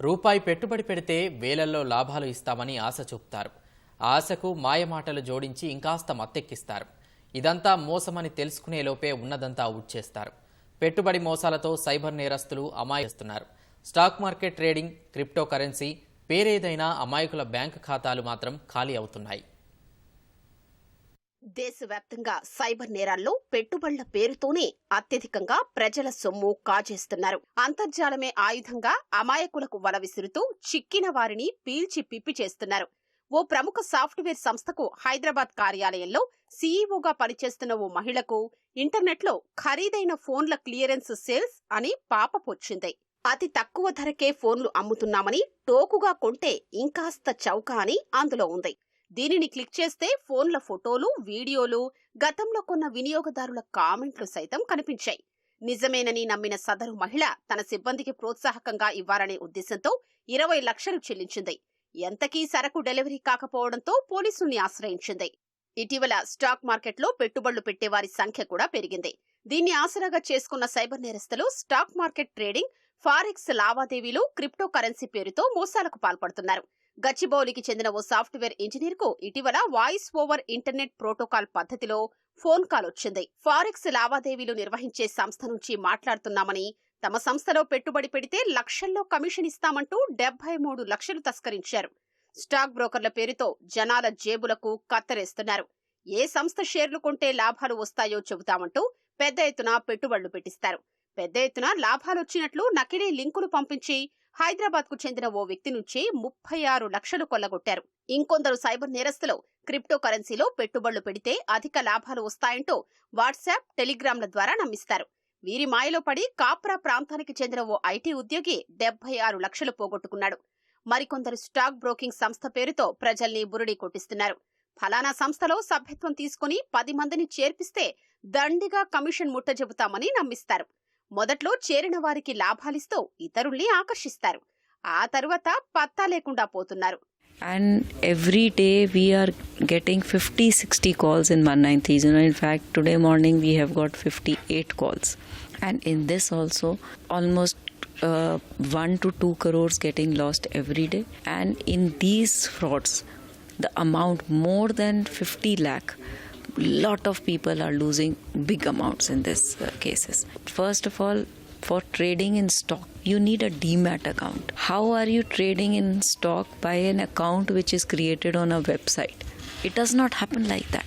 రూపాయి పెట్టుబడి పెడితే వేలల్లో లాభాలు ఇస్తామని ఆశ చూపుతారు. ఆశకు మాయమాటలు జోడించి ఇంకాస్త మత్తెక్కిస్తారు. ఇదంతా మోసమని తెలుసుకునే లోపే ఉన్నదంతా ఉచ్చేస్తారు పెట్టుబడి మోసాలతో సైబర్ నేరస్తులు అమాయిస్తున్నారు. Stock market trading crypto currency పేరేదైనా అమాయకుల బ్యాంకు ఖాతాలు మాత్రం ఖాళీ అవుతున్నాయి. దేశవ్యాప్తంగా సైబర్ నేరాల్లో పెట్టుబడుల పేరుతోనే అత్యధికంగా ప్రజల సొమ్ము కాజేస్తున్నారు. అంతర్జాలమే ఆయుధంగా అమాయకులకు వల విసురుతూ చిక్కిన వారిని పీల్చి పిప్పి చేస్తున్నారు. ఓ ప్రముఖ సాఫ్ట్వేర్ సంస్థకు హైదరాబాద్ కార్యాలయంలో సీఈఓగా పనిచేస్తున్న ఓ మహిళకు ఇంటర్నెట్లో ఖరీదైన ఫోన్ల క్లియరెన్స్ సేల్స్ అని పాపపొచ్చింది అతి తక్కువ ధరకే ఫోన్లు అమ్ముతున్నామని టోకుగా కొంటే ఇంకాస్త చౌక అని అందులో ఉంది. దీనిని క్లిక్ చేస్తే ఫోన్ల ఫోటోలు వీడియోలు గతంలో కొన్న వినియోగదారుల కామెంట్లు సైతం కనిపించాయి. నిజమేనని నమ్మిన సదరు మహిళ తన సిబ్బందికి ప్రోత్సాహకంగా ఇవ్వాలనే ఉద్దేశంతో ఇరవై లక్షలు చెల్లించింది. ఎంతకీ సరకు డెలివరీ కాకపోవడంతో పోలీసుల్ని ఆశ్రయించింది. ఇటీవల స్టాక్ మార్కెట్లో పెట్టుబడులు పెట్టేవారి సంఖ్య కూడా పెరిగింది. దీన్ని ఆసరాగా చేసుకున్న సైబర్ నేరస్తులు స్టాక్ మార్కెట్ ట్రేడింగ్ ఫారెక్స్ లావాదేవీలు క్రిప్టో కరెన్సీ పేరుతో మోసాలకు పాల్పడుతున్నారు. గచ్చిబౌలికి చెందిన ఓ సాఫ్ట్వేర్ ఇంజనీర్కు ఇటీవల వాయిస్ ఓవర్ ఇంటర్నెట్ ప్రోటోకాల్ పద్ధతిలో ఫోన్ కాల్ వచ్చింది. ఫారెక్స్ లావాదేవీలు నిర్వహించే సంస్థ నుంచి మాట్లాడుతున్నామని తమ సంస్థలో పెట్టుబడి పెడితే లక్షల్లో కమిషన్ ఇస్తామంటూ డెబ్బై మూడు లక్షలు తస్కరించారు. స్టాక్ బ్రోకర్ల పేరుతో జనాల జేబులకు కత్తరేస్తున్నారు. ఏ సంస్థ షేర్లు కొంటే లాభాలు వస్తాయో చెబుతామంటూ పెద్ద ఎత్తున పెట్టుబడులు పెట్టిస్తారు. పెద్ద ఎత్తున లాభాలొచ్చినట్లు నకిలీ లింకులు పంపించి హైదరాబాద్కు చెందిన ఓ వ్యక్తి నుంచి ముప్పై ఆరు లక్షలు కొల్లగొట్టారు. ఇంకొందరు సైబర్ నేరస్తులు క్రిప్టో కరెన్సీలో పెట్టుబడులు పెడితే అధిక లాభాలు వస్తాయంటూ వాట్సాప్ టెలిగ్రామ్ల ద్వారా నమ్మిస్తారు. వీరి మాయలో పడి కాప్రా ప్రాంతానికి చెందిన ఓ ఐటీ ఉద్యోగి డెబ్బై ఆరు లక్షలు పోగొట్టుకున్నాడు. మరికొందరు స్టాక్ బ్రోకింగ్ సంస్థ పేరుతో ప్రజల్ని బురుడి కొట్టిస్తున్నారు. ఫలానా సంస్థలో సభ్యత్వం తీసుకుని పది మందిని చేర్పిస్తే దండిగా కమిషన్ ముట్టజెబుతామని నమ్మిస్తారు. మొదట్లో చేరిన వారికి లాభాలిస్తూ ఇతరుల్ని ఆకర్షిస్తారు. ఆ తర్వాత పత్తా లేకుండా పోతున్నారు. And every day we are getting fifty sixty calls in one nine season in fact today morning we have got fifty eight calls and in this also almost one to two crores getting lost every day and in these frauds the amount more than fifty lakh lot of people are losing big amounts in this uh, cases. First of all for trading in stock you need a demat account. How are you trading in stock? By an account which is created on a website. It does not happen like that.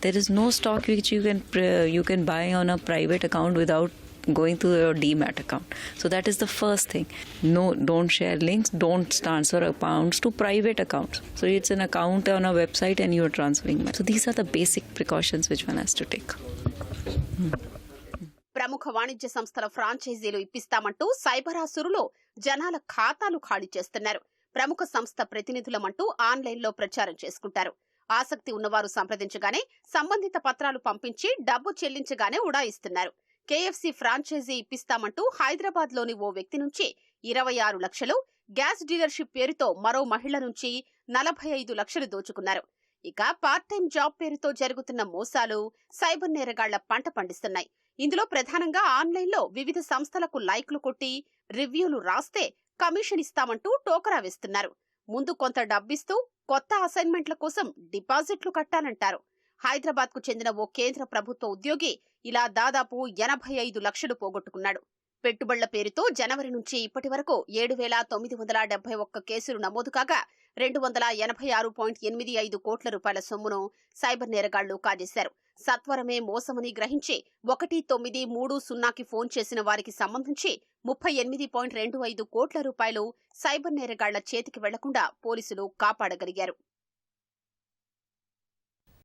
There is no stock which you can pr- you can buy on a private account without going to your DMAT account so that is the first thing no don't share links don't transfer accounts to private accounts so it's an account on a website and you're transferring money so these are the basic precautions which one has to take ప్రముఖ వాణిజ్య సంస్థల ఫ్రాంచైజీలు ఇప్పిస్తామంటూ సైబరాసురులు జనాల ఖాతాలు ఖాళీ చేస్తున్నారు ప్రముఖ సంస్థ ప్రతినిధులమంటూ ఆన్లైన్లో ప్రచారం చేసుకుంటారు ఆసక్తి ఉన్నవారు సంప్రదించగానే సంబంధిత పత్రాలు పంపించి డబ్బు చెల్లించగానే ఉడాయిస్తున్నారు కేఎఫ్సీ ఫ్రాంచైజీ ఇప్పిస్తామంటూ హైదరాబాద్లోని ఓ వ్యక్తి నుంచి ఇరవై ఆరు లక్షలు గ్యాస్ డీలర్షిప్ పేరుతో మరో మహిళ నుంచి నలభై ఐదు లక్షలు దోచుకున్నారు. ఇక పార్ట్ టైం జాబ్ పేరుతో జరుగుతున్న మోసాలు సైబర్ నేరగాళ్ళ పంట పండిస్తున్నాయి. ఇందులో ప్రధానంగా ఆన్లైన్లో వివిధ సంస్థలకు లైక్లు కొట్టి రివ్యూలు రాస్తే కమిషన్ ఇస్తామంటూ టోకరా వేస్తున్నారు. ముందు కొంత డబ్బిస్తూ కొత్త అసైన్మెంట్ల కోసం డిపాజిట్లు కట్టాలంటారు. హైదరాబాద్కు చెందిన ఓ కేంద్ర ప్రభుత్వ ఉద్యోగి ఇలా దాదాపు ఎనభై ఐదు లక్షలు పోగొట్టుకున్నాడు. పెట్టుబడుల పేరుతో జనవరి నుంచి ఇప్పటి వరకు ఏడు వేల తొమ్మిది వందల డెబ్బై ఒక్క కేసులు నమోదు కాగా రెండు వందల ఎనభై ఆరు పాయింట్ ఎనిమిది ఐదు కోట్ల రూపాయల సొమ్మును సైబర్ నేరగాళ్ళు కాజేశారు. సత్వరమే మోసమని గ్రహించి ఒకటి తొమ్మిది మూడు సున్నాకి ఫోన్ చేసిన వారికి సంబంధించి ముప్పై ఎనిమిది పాయింట్ రెండు ఐదు కోట్ల రూపాయలు సైబర్ నేరగాళ్ళ చేతికి వెళ్ళకుండా పోలీసులు కాపాడగలిగారు.